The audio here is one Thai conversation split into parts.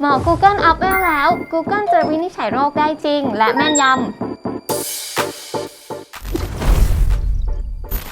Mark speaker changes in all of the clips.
Speaker 1: หมอ Google อัพแล้ว Google จะวินิจฉัยโรคได้จริง และแม่นยำ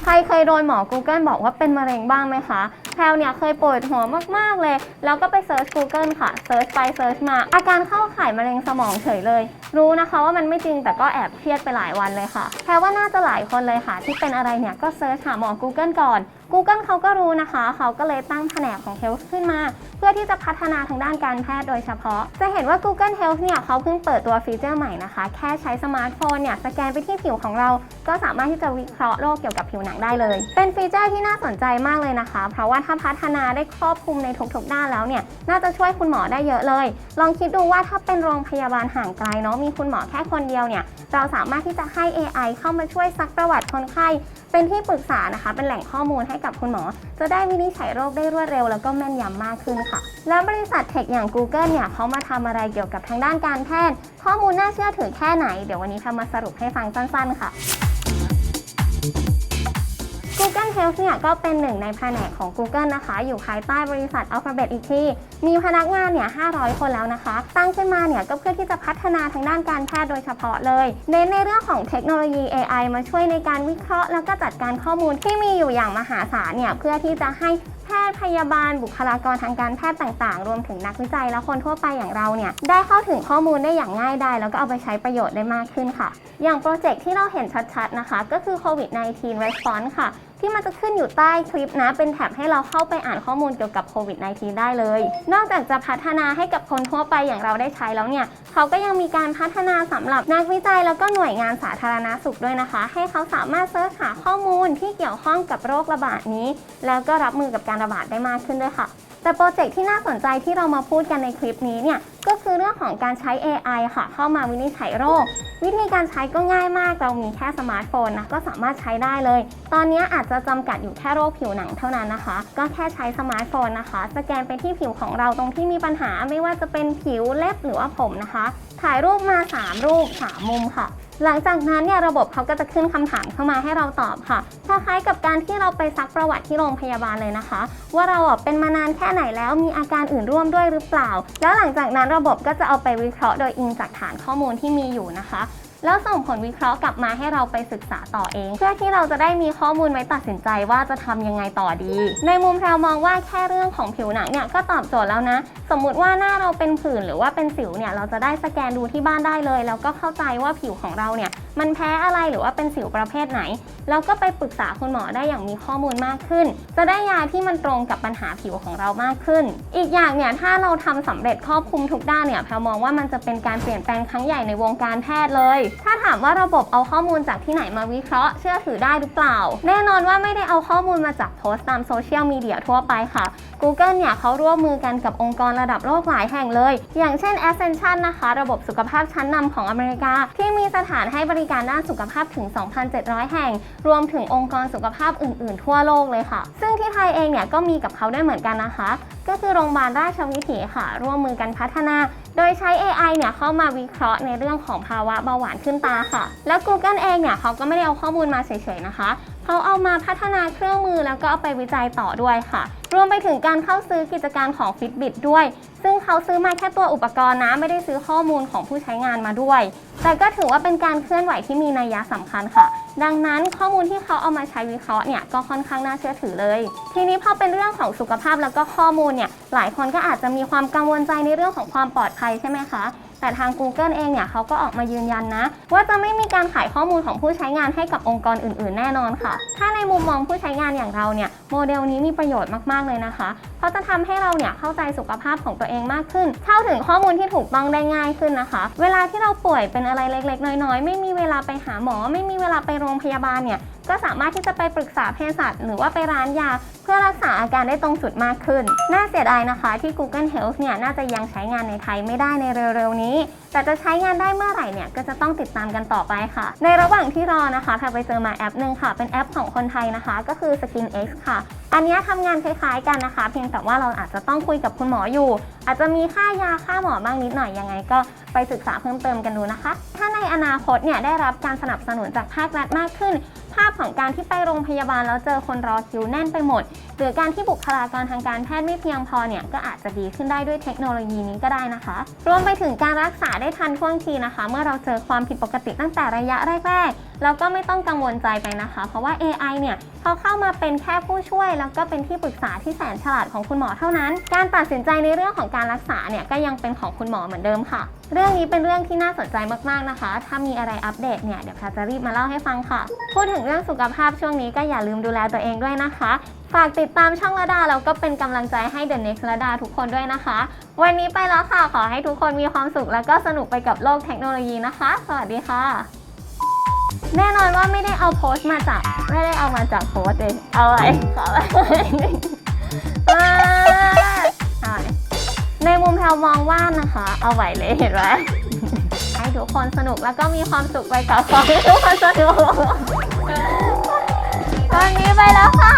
Speaker 1: ใครเคยโดนหมอ Google บอกว่าเป็นมะเร็งบ้างไหมคะ แพลวเนี่ยเคยปวดหัวมากๆเลย แล้วก็ไปเซิร์ช Google ค่ะเซิร์ชไปเซิร์ชมา อาการเข้าข่ายมะเร็งสมองเฉยเลย รู้นะคะว่ามันไม่จริงแต่ก็แอบเครียดไปหลายวันเลยค่ะ แพลว่าน่าจะหลายคนเลยค่ะ ที่เป็นอะไรเนี่ยก็เซิร์ชหาหมอ Google ก่อน Google เขาก็รู้นะคะ เขาก็เลยตั้งแผนกของ Health ขึ้นมา เพื่อที่จะพัฒนาทางด้านการแพทย์โดยเฉพาะ จะเห็นว่า Google Health เนี่ยเขาเพิ่งเปิดตัวฟีเจอร์ใหม่นะคะ แค่ใช้สมาร์ทโฟนเนี่ยสแกนไปที่ผิวของเรา ก็สามารถที่จะวิเคราะห์โรคเกี่ยวกับผิวหนังได้เลย เป็นฟีเจอร์ที่น่าสนใจมากเลยนะคะ เพราะว่าถ้าพัฒนาได้ครอบคลุมในทุกๆด้านแล้วเนี่ยน่าจะช่วยคุณหมอได้เยอะเลย ลองคิดดูว่าถ้าเป็นโรงพยาบาลห่างไกลเนาะมีคุณหมอแค่คนเดียวเนี่ยเราสามารถที่จะให้ AI เข้ามาช่วยซักประวัติคนไข้ เป็นที่ปรึกษานะคะ เป็นแหล่งข้อมูลให้กับคุณหมอ จะได้วินิจฉัยโรคได้รวดเร็ว แล้วก็แม่นยำมากขึ้นค่ะ แล้วบริษัทเทคอย่าง Google เนี่ยเขามาทำอะไรเกี่ยวกับทางด้านการแพทย์ ข้อมูลน่าเชื่อถือแค่ไหน เดี๋ยววันนี้ทำมาสรุปให้ฟังสั้นๆค่ะ Health เนี่ยก็เป็นหนึ่งในแผนกของ Google นะคะ อยู่ภายใต้บริษัท Alphabet อีกที มีพนักงานเนี่ย 500 คนแล้วนะคะ ตั้งขึ้นมาเนี่ยก็เพื่อที่จะพัฒนาทางด้านการแพทย์โดยเฉพาะเลย เน้นในเรื่องของเทคโนโลยี AI มาช่วยในการวิเคราะห์ แล้วก็จัดการข้อมูลที่มีอยู่อย่างมหาศาลเนี่ยเพื่อที่จะให้แพทย์พยาบาลบุคลากรทางการแพทย์ต่างๆ รวมถึงนักวิจัยและคนทั่วไปอย่างเราเนี่ยได้เข้าถึงข้อมูลได้อย่างง่ายดายแล้วก็เอาไปใช้ประโยชน์ได้มากขึ้นค่ะ อย่างโปรเจกต์ที่เราเห็นชัดๆนะคะ ก็คือ COVID-19 Response ค่ะ ที่มันจะขึ้นอยู่ใต้คลิปนะ เป็นแท็บให้เราเข้าไปอ่านข้อมูลเกี่ยวกับโควิด -19 ได้เลย นอกจากจะพัฒนาให้กับคนทั่วไปอย่างเราได้ใช้แล้วเนี่ยเขาก็ยังมีการพัฒนาสำหรับนักวิจัยแล้วก็หน่วยงานสาธารณาสุขด้วยนะคะ ให้เขาสามารถเสิร์ชหาข้อมูลที่เกี่ยวข้องกับโรคระบาดนี้ แล้วก็รับมือกับการระบาดได้มากขึ้นด้วยค่ะ แต่โปรเจกต์ที่น่าสนใจที่เรามาพูดกันในคลิปนี้เนี่ยก็คือเรื่องของการใช้ AI ค่ะ เข้ามาวินิจฉัยโรค วิธีการใช้ก็ง่ายมาก เรามีแค่สมาร์ทโฟนนะก็สามารถใช้ได้เลย ตอนนี้อาจจะจำกัดอยู่แค่โรคผิวหนังเท่านั้นนะคะ ก็แค่ใช้สมาร์ทโฟนนะคะ สแกนไปที่ผิวของเราตรงที่มีปัญหาไม่ว่าจะเป็นผิวเล็บหรือว่าผมนะคะ ถ่ายรูปมา 3 รูป 3 มุมค่ะ หลังจากนั้นเนี่ยระบบเขาก็จะขึ้นคำถามเข้ามาให้เราตอบค่ะคล้ายๆกับการที่เราไปซักประวัติที่โรงพยาบาลเลยนะคะ ว่าเราเป็นมานานแค่ไหนแล้วมีอาการอื่นร่วมด้วยหรือเปล่า แล้วหลังจากนั้นระบบก็จะเอาไปวิเคราะห์โดยอิงจากฐานข้อมูลที่มีอยู่นะคะ แล้วส่งผลวิเคราะห์กลับมาให้เราไปศึกษาต่อเอง เพื่อที่เราจะได้มีข้อมูลไว้ตัดสินใจว่าจะทำยังไงต่อดี ในมุมแพรมองว่าแค่เรื่องของผิวหนังเนี่ยก็ตอบโจทย์แล้วนะ สมมุติว่าหน้าเราเป็นผื่นหรือว่าเป็นสิวเนี่ยเราจะได้สแกนดูที่บ้านได้เลย แล้วก็เข้าใจว่าผิวของเราเนี่ย มันแพ้อะไรหรือว่าเป็นสิวประเภทไหนแล้วก็ไปปรึกษาคุณหมอได้อย่างมีข้อมูลมากขึ้น จะได้ยาที่มันตรงกับปัญหาผิวของเรามากขึ้น อีกอย่างเนี่ยถ้าเราทำสำเร็จครอบคลุมทุกด้านเนี่ยแพรมองว่ามันจะเป็นการเปลี่ยนแปลงครั้งใหญ่ในวงการแพทย์เลย ถ้าถามว่าระบบเอาข้อมูลจากที่ไหนมาวิเคราะห์เชื่อถือได้หรือเปล่า แน่นอนว่าไม่ได้เอาข้อมูลมาจากโพสต์ตามโซเชียลมีเดียทั่วไปค่ะ Google เนี่ยเขาร่วมมือกันกับองค์กรระดับโลกหลายแห่งเลย อย่างเช่น Ascension นะคะ ระบบสุขภาพชั้นนำของอเมริกา ที่มีสถานให้บริการด้านสุขภาพถึง 2,700 แห่ง รวมถึงองค์กรสุขภาพอื่น ๆ ทั่วโลกเลยค่ะ ซึ่งที่ไทยเองเนี่ยก็มีกับเขาได้เหมือนกันนะคะ ก็คือโรงพยาบาลราชวิถีค่ะ ร่วมมือกันพัฒนา โดยใช้ AI เนี่ยเข้ามาวิเคราะห์ในเรื่องของภาวะเบาหวานขึ้นตาค่ะ แล้ว Google เองเนี่ยเขาก็ไม่ได้เอาข้อมูลมาเฉยๆนะคะ เขาเอามาพัฒนาเครื่องมือแล้วก็เอาไปวิจัยต่อด้วยค่ะ รวมไปถึงการเข้าซื้อกิจการของ Fitbit ด้วย ซึ่งเขาซื้อมาแค่ตัวอุปกรณ์นะ ไม่ได้ซื้อข้อมูลของผู้ใช้งานมาด้วย แต่ก็ถือว่าเป็นการเคลื่อนไหวที่มีนัยยะสำคัญค่ะ ดังนั้นข้อมูลที่เขาเอามาใช้วิเคราะห์เนี่ยก็ค่อนข้างน่าเชื่อถือเลย ทีนี้พอเป็นเรื่องของสุขภาพแล้วก็ข้อมูลเนี่ยหลายคนก็อาจจะมีความกังวลใจในเรื่องของความปลอดภัยใช่ไหมคะ แต่ทาง Google เองเนี่ยเขาก็ออกมายืนยันนะ ว่าจะไม่มีการขายข้อมูลของผู้ใช้งานให้กับองค์กรอื่น ๆ แน่นอนค่ะ ถ้าในมุมมองผู้ใช้งานอย่างเราเนี่ยโมเดลนี้มีประโยชน์มาก ๆ เลยนะคะ เพราะจะทำให้เราเนี่ยเข้าใจสุขภาพของตัวเองมากขึ้น เข้าถึงข้อมูลที่ถูกต้องได้ง่ายขึ้นนะคะ เวลาที่เราป่วยเป็นอะไรเล็ก ๆ น้อย ๆ ไม่มีเวลาไปหาหมอ ไม่มีเวลาไปโรงพยาบาลเนี่ย ก็สามารถที่จะไปปรึกษาเภสัชหรือว่าไปร้านยา เพื่อรักษาอาการได้ตรงจุดมากขึ้น น่าเสียดายนะคะที่ Google Health เนี่ยน่าจะยังใช้งานในไทยไม่ได้ในเร็วๆนี้ แต่จะใช้งานได้เมื่อไหร่เนี่ยก็จะต้องติดตามกันต่อไปค่ะ ในระหว่างที่รอนะคะแพรไปเจอมาแอปหนึ่งค่ะ เป็นแอปของคนไทยนะคะ ก็คือ Skin X ค่ะ อันนี้ทำงานคล้ายๆกันนะคะ เพียงแต่ว่าเราอาจจะต้องคุยกับคุณหมออยู่ อาจจะมีค่ายาค่าหมอบ้างนิดหน่อยยังไงก็ไปศึกษาเพิ่มเติมกันดูนะคะ ถ้าในอนาคตเนี่ยได้รับการสนับสนุนจากภาครัฐมากขึ้น ภาพของการที่ไปโรงพยาบาลแล้วเจอคนรอคิวแน่นไปหมด หรือการที่บุคลากรทางการแพทย์ไม่เพียงพอเนี่ยก็อาจจะดีขึ้นได้ด้วยเทคโนโลยีนี้ก็ได้นะคะ รวมไปถึงการรักษาได้ทันท่วงทีนะคะ เมื่อเราเจอความผิดปกติตั้งแต่ระยะแรกๆ แล้วก็ไม่ต้องกังวลใจไปนะคะ เพราะว่า AI เนี่ยเขาเข้ามาเป็นแค่ผู้ช่วย แล้วก็เป็นที่ปรึกษาที่แสนฉลาดของคุณหมอเท่านั้น การตัดสินใจในเรื่องของการรักษาเนี่ยก็ยังเป็นของคุณหมอเหมือนเดิมค่ะ เรื่องนี้เป็นเรื่องที่น่าสนใจมากๆนะคะ ถ้ามีอะไรอัปเดตเนี่ยเดี๋ยวแพรจะรีบมาเล่าให้ฟังค่ะ พูดถึงเรื่องสุขภาพช่วงนี้ก็อย่าลืมดูแลตัวเองด้วยนะคะ ฝากติดตามช่องระดาแล้วก็เป็นกำลังใจให้ The Next ระดาทุกคนด้วยนะคะ วันนี้ไปแล้วค่ะขอให้ทุกคนมีความสุขแล้วก็สนุกไปกับโลกเทคโนโลยีนะคะ สวัสดีค่ะ แน่นอนว่าไม่ได้เอาโพสต์มาจาก ไม่ได้เอามาจากโพสต์เลยเอาไว้ขอไว้อ่าเอาไว้ในมุมแพลมองว่านะคะ เอาไว้เลยเห็นไหมให้ทุกคนสนุกแล้วก็มีความสุขไปกับความที่ทุกคนสนุกวันนี้ไปแล้วค่ะ